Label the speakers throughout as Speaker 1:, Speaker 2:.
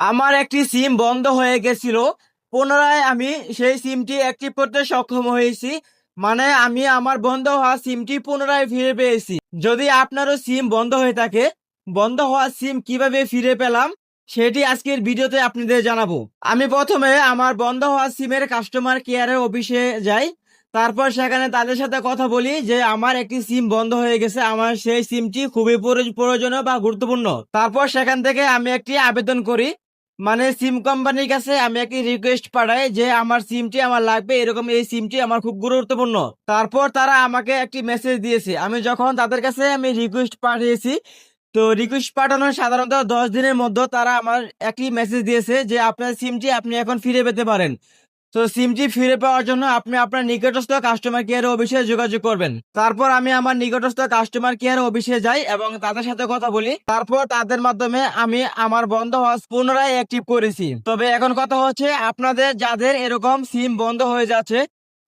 Speaker 1: আমার একটি সিম বন্ধ হয়ে গেছিল। পুনরায় আমি সেই সিমটি অ্যাক্টিভ করতে সক্ষম হয়েছি। মানে আমি আমার বন্ধ হওয়া সিমটি পুনরায় ফিরে পেয়েছি। যদি আপনারও সিম বন্ধ হয়ে থাকে, বন্ধ হওয়া সিম কীভাবে ফিরে পেলাম, সেটি আজকের ভিডিওতে আপনাদের জানাব। আমি প্রথমে আমার বন্ধ হওয়া সিমের কাস্টমার কেয়ারের অফিসে যাই। তারপর সেখানে তাদের সাথে কথা বলি যে, আমার একটি সিম বন্ধ হয়ে গেছে। আমার সেই সিমটি খুবই প্রয়োজনীয় বা গুরুত্বপূর্ণ। তারপর সেখান থেকে আমি একটি আবেদন করি। মানে সিম কোম্পানির কাছে আমি একটি রিকোয়েস্ট পাঠাই যে আমার সিমটি আমার লাগবে, এরকম এই সিমটি আমার খুব গুরুত্বপূর্ণ। তারপর তারা আমাকে একটি মেসেজ দিয়েছে। আমি যখন তাদের কাছে আমি রিকোয়েস্ট পাঠিয়েছি, তো রিকোয়েস্ট পাঠানোর সাধারণত দশ দিনের মধ্যে তারা আমার একটি মেসেজ দিয়েছে যে আপনার সিমটি আপনি এখন ফিরে পেতে পারেন। তো সিমটি ফিরে পাওয়ার জন্য আপনি আপনার নিকটস্থ কাস্টমার কেয়ার অফিসে যোগাযোগ করবেন। তারপর আমি আমার নিকটস্থ কাস্টমার কেয়ার অফিসে যাই এবং তাদের সাথে কথা বলি। তারপর তাদের মাধ্যমে আমি আমার বন্ধ হওয়া পুনরায় অ্যাক্টিভ করেছি। তবে এখন কথা হচ্ছে আপনাদের যাদের এরকম সিম বন্ধ হয়ে যাচ্ছে,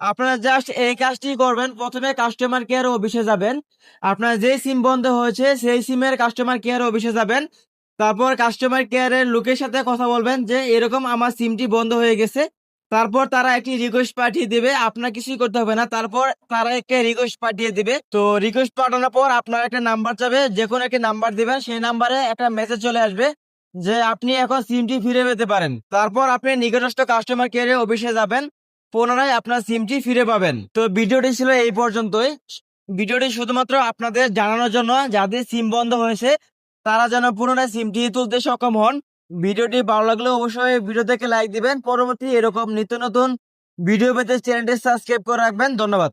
Speaker 1: আপনারা জাস্ট এই কাজটি করবেন। প্রথমে কাস্টমার কেয়ার অফিসে যাবেন। আপনার যে সিম বন্ধ হয়েছে, সেই সিমের কাস্টমার কেয়ার অফিসে যাবেন। তারপর কাস্টমার কেয়ারের লোকের সাথে কথা বলবেন যে, এরকম আমার সিমটি বন্ধ হয়ে গেছে। তারপর তারা একটি রিকোয়েস্ট পাঠিয়ে দিবে, আপনার কিছুই করতে হবে না। তারপর তারা একটা রিকোয়েস্ট পাঠিয়ে দিবে। তো রিকোয়েস্ট পাঠানোর পর আপনার একটা নাম্বার যাবে যে কোনো একটা নাম্বার দিবেন, সেই নাম্বারে একটা মেসেজ চলে আসবে যে, আপনি এখন সিমটি ফিরে পেতে পারেন। তারপর আপনি নিকটস্থ কাস্টমার কেয়ারে অফিসে যাবেন, পুনরায় আপনার সিমটি ফিরে পাবেন। তো ভিডিওটি ছিল এই পর্যন্তই। ভিডিওটি শুধুমাত্র আপনাদের জানানোর জন্য, যাদের সিম বন্ধ হয়েছে, তারা যেন পুনরায় সিমটি তুলতে সক্ষম হন। ভিডিওটি ভালো লাগলে অবশ্যই ভিডিও থেকে লাইক দিবেন। পরবর্তী এরকম নিত্য নতুন ভিডিও পেতে চ্যানেলটি সাবস্ক্রাইব করে রাখবেন। ধন্যবাদ।